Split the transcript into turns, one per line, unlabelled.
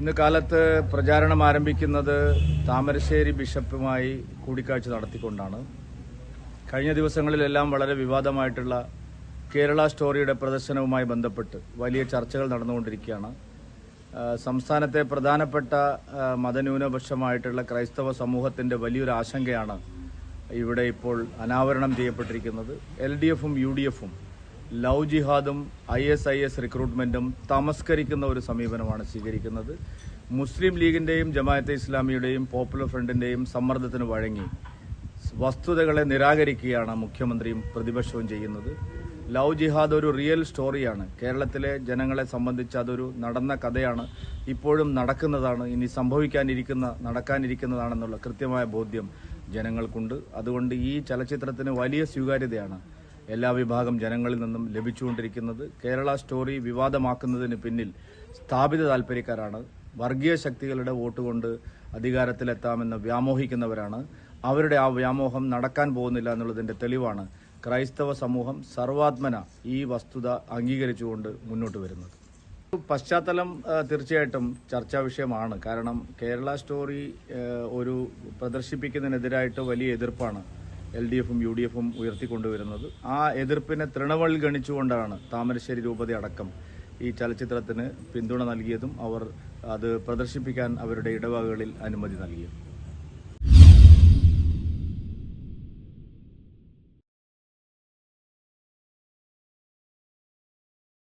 ഇന്ന് കാലത്ത് പ്രചാരണം ആരംഭിക്കുന്നത് താമരശ്ശേരി ബിഷപ്പുമായി കൂടിക്കാഴ്ച നടത്തിക്കൊണ്ടാണ്. കഴിഞ്ഞ ദിവസങ്ങളിലെല്ലാം വളരെ വിവാദമായിട്ടുള്ള കേരള സ്റ്റോറിയുടെ പ്രദർശനവുമായി ബന്ധപ്പെട്ട് വലിയ ചർച്ചകൾ നടന്നുകൊണ്ടിരിക്കുകയാണ്. സംസ്ഥാനത്തെ പ്രധാനപ്പെട്ട മതന്യൂനപക്ഷമായിട്ടുള്ള ക്രൈസ്തവ സമൂഹത്തിന്റെ വലിയൊരു ആശങ്കയാണ് ഇവിടെ ഇപ്പോൾ അനാവരണം ചെയ്യപ്പെട്ടിരിക്കുന്നത്. എൽ ഡി എഫും യു ഡി എഫും ലവ് ജിഹാദും ഐ എസ് ഐ എസ് റിക്രൂട്ട്മെന്റും തമസ്കരിക്കുന്ന ഒരു സമീപനമാണ് സ്വീകരിക്കുന്നത്. മുസ്ലിം ലീഗിന്റെയും ജമാഅത്തെ ഇസ്ലാമിയുടെയും പോപ്പുലർ ഫ്രണ്ടിന്റെയും സമ്മർദ്ദത്തിന് വഴങ്ങി വസ്തുതകളെ നിരാകരിക്കുകയാണ് മുഖ്യമന്ത്രിയും പ്രതിപക്ഷവും ചെയ്യുന്നത്. ലവ് ജിഹാദ് ഒരു റിയൽ സ്റ്റോറിയാണ്. കേരളത്തിലെ ജനങ്ങളെ സംബന്ധിച്ച് അതൊരു നടന്ന കഥയാണ്. ഇപ്പോഴും നടക്കുന്നതാണ്. ഇനി സംഭവിക്കാനിരിക്കുന്ന നടക്കാനിരിക്കുന്നതാണെന്നുള്ള കൃത്യമായ ബോധ്യം ജനങ്ങൾക്കുണ്ട്. അതുകൊണ്ട് ഈ ചലച്ചിത്രത്തിന് വലിയ സ്വീകാര്യതയാണ് എല്ലാ വിഭാഗം ജനങ്ങളിൽ നിന്നും ലഭിച്ചുകൊണ്ടിരിക്കുന്നത് കേരള സ്റ്റോറി വിവാദമാക്കുന്നതിന് പിന്നിൽ സ്ഥാപിത താൽപ്പര്യക്കാരാണ് വർഗീയ ശക്തികളുടെ വോട്ട് കൊണ്ട് അധികാരത്തിലെത്താമെന്ന് വ്യാമോഹിക്കുന്നവരാണ്. അവരുടെ ആ വ്യാമോഹം നടക്കാൻ പോകുന്നില്ല എന്നുള്ളതിന്റെ തെളിവാണ് ക്രൈസ്തവ സമൂഹം സർവാത്മന ഈ വസ്തുത അംഗീകരിച്ചുകൊണ്ട് മുന്നോട്ട് വരുന്നത്. പശ്ചാത്തലം തീർച്ചയായിട്ടും ചർച്ചാ വിഷയമാണ്. കാരണം കേരള സ്റ്റോറി ഒരു പ്രദർശിപ്പിക്കുന്നതിനെതിരായിട്ട് വലിയ എതിർപ്പാണ് എൽ ഡി എഫും യു ഡി എഫും ഉയർത്തിക്കൊണ്ടുവരുന്നത്. ആ എതിർപ്പിനെ തൃണവൽഗണിച്ചുകൊണ്ടാണ് താമരശ്ശേരി രൂപത അടക്കം ഈ ചലച്ചിത്രത്തിന് പിന്തുണ നൽകിയതും അവർ അത് പ്രദർശിപ്പിക്കാൻ അവരുടെ ഇടവകകളിൽ അനുമതി നൽകിയത്.